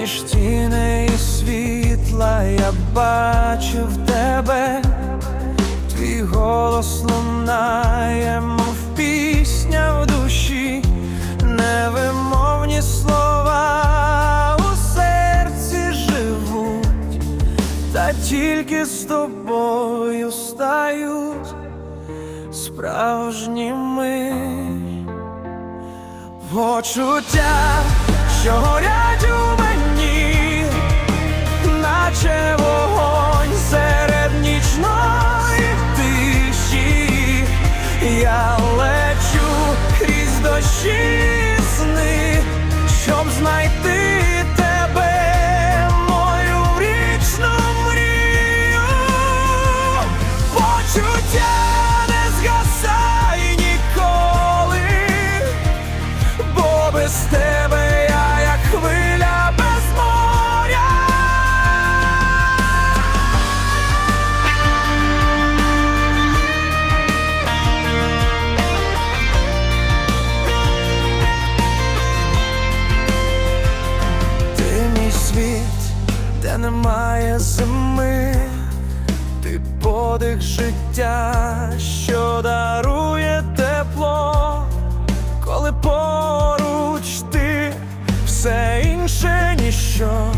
між тіней і світла я бачив тебе, твій голос лунає, мов пісня в душі, невимовні слова у серці живуть, та тільки з тобою стають справжніми. Почуття, що горять у мені, Почуття не згасай ніколи. Бо без тебе я як хвиля без моря. Ти мій світ, де немає зими, подих життя, що дарує тепло. Коли поруч ти все інше ніщо,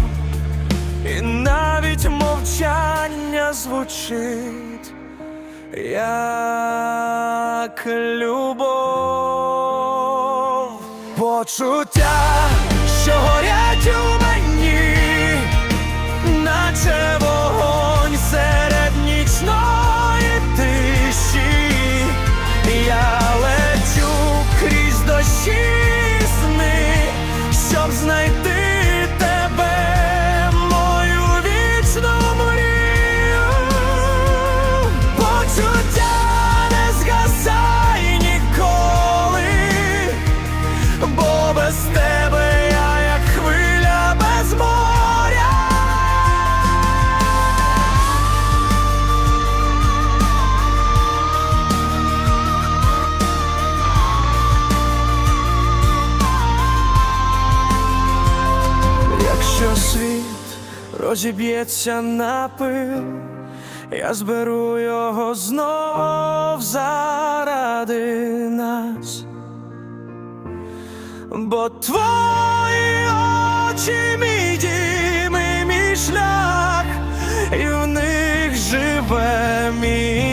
і навіть мовчання звучить, як любов, почуття, що горять у мені, без тебе я як хвиля без моря. Якщо світ розіб'ється на пил, я зберу його знов заради нас, бо твої очі мій дім і мій шлях, і в них живе мій.